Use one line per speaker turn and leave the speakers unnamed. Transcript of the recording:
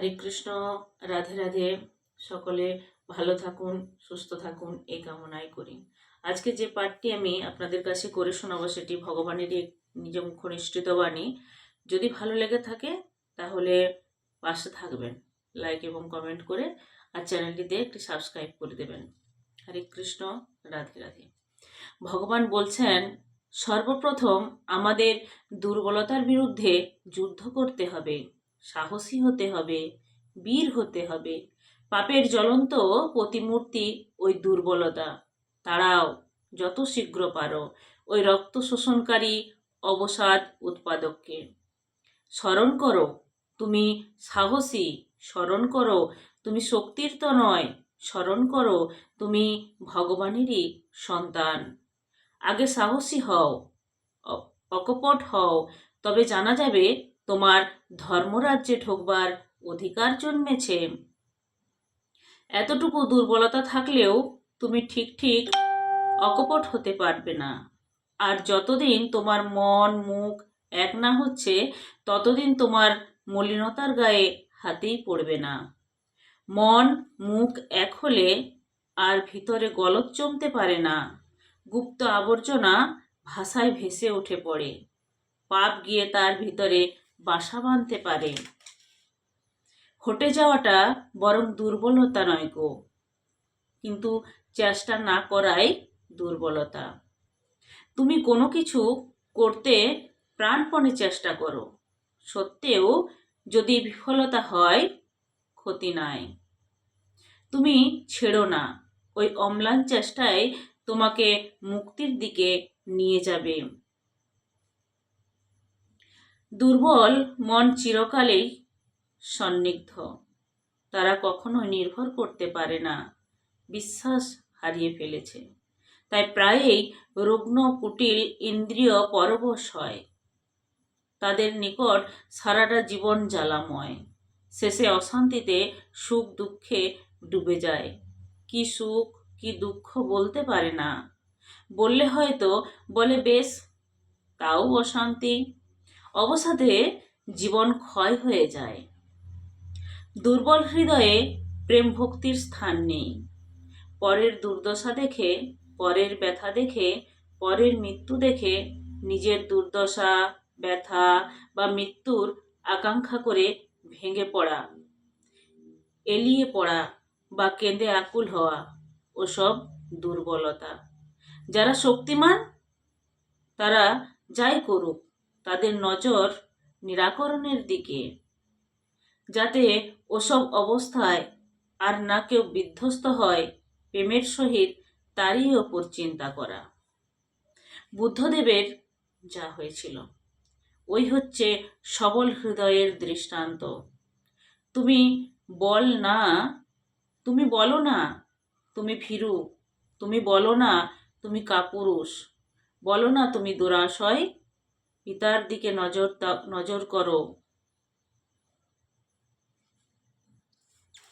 হরে কৃষ্ণ, রাধে রাধে। সকলে ভালো থাকুন, সুস্থ থাকুন, এই কামনাই করি। আজকে যে পাঠটি আমি আপনাদের কাছে করে শোনাবো সেটি ভগবানেরই নিজ মুখ নিশ্চিত বাণী। যদি ভালো লেগে থাকে, তাহলে পাশে থাকবেন। লাইক এবং কমেন্ট করে আর চ্যানেলটিতে একটি সাবস্ক্রাইব করে দেবেন। হরে কৃষ্ণ, রাধে রাধে। ভগবান বলছেন, সর্বপ্রথম আমাদের দুর্বলতার বিরুদ্ধে যুদ্ধ করতে হবে। সাহসী হতে হবে, বীর হতে হবে। পাপের জ্বলন্ত প্রতিমূর্তি ওই দুর্বলতা। তারাও যত শীঘ্র পারো, ওই রক্ত শোষণকারী অবসাদ উৎপাদককে। স্মরণ করো, তুমি সাহসী, স্মরণ করো, তুমি শক্তির তো নয়, স্মরণ করো, তুমি ভগবানেরই সন্তান। আগে সাহসী হও অকপট হও, তবে জানা যাবে তোমার ধর্মরাজ্যে ঢোকবার অধিকার জন্মেছে। এতটুকু দুর্বলতা থাকলেও তুমি ঠিক ঠিক অকপট হতে পারবে না। আর যতদিন তোমার মন, মুখ এক না হচ্ছে, ততদিন তোমার মলিনতার গায়ে হাতেই পড়বে না। মন, মুখ এক হলে আর ভিতরে গলত জমতে পারে না। গুপ্ত আবর্জনা ভাষায় ভেসে উঠে পড়ে। পাপ গিয়ে তার ভিতরে বাসা বাঁধতে পারে। হটে যাওয়াটা বরং দুর্বলতা নয় গো। কিন্তু চেষ্টা না করাই দুর্বলতা। তুমি কোনো কিছু করতে প্রাণপণে চেষ্টা করো। সত্ত্বেও যদি বিফলতা হয়, ক্ষতি নাই। তুমি ছেড়ো না। ওই অম্লান চেষ্টায় তোমাকে মুক্তির দিকে নিয়ে যাবে। দুর্বল মন চিরকালেই সন্নিগ্ধ। তারা কখনোই নির্ভর করতে পারে না। বিশ্বাস হারিয়ে ফেলেছে। তাই প্রায়ই রুগ্ন, কুটিল, ইন্দ্রিয় পরবশ হয়। তাদের নিকট সারাটা জীবন জ্বালাময়। শেষে অশান্তিতে সুখ দুঃখে ডুবে যায়। কি সুখ, কি দুঃখ বলতে পারে না। বললে হয়তো বলে, বেশ, তাও অশান্তি। অবসাদে জীবন ক্ষয় হয়ে যায়। দুর্বল হৃদয়ে প্রেম ভক্তির স্থান নেই। পরের দুর্দশা দেখে, পরের ব্যথা দেখে, পরের মৃত্যু দেখে নিজের দুর্দশা, ব্যথা বা মৃত্যুর আকাঙ্ক্ষা করে ভেঙে পড়া, এলিয়ে পড়া বা কেঁদে আকুল হওয়া ওসব দুর্বলতা। যারা শক্তিমান, তারা যাই করুক তাদের নজর নিরাকরণের দিকে, যাতে ওসব অবস্থায় আর না কেউ বিধ্বস্ত হয় প্রেমের সহিত তারই ওপর চিন্তা করা। বুদ্ধদেবের যা হয়েছিল, ওই হচ্ছে সবল হৃদয়ের দৃষ্টান্ত। তুমি বল না, তুমি বলো না, তুমি ভীরু, তুমি বলো না তুমি কাপুরুষ, বলো না তুমি দুরাশয় পিতার দিকে নজর নজর করো।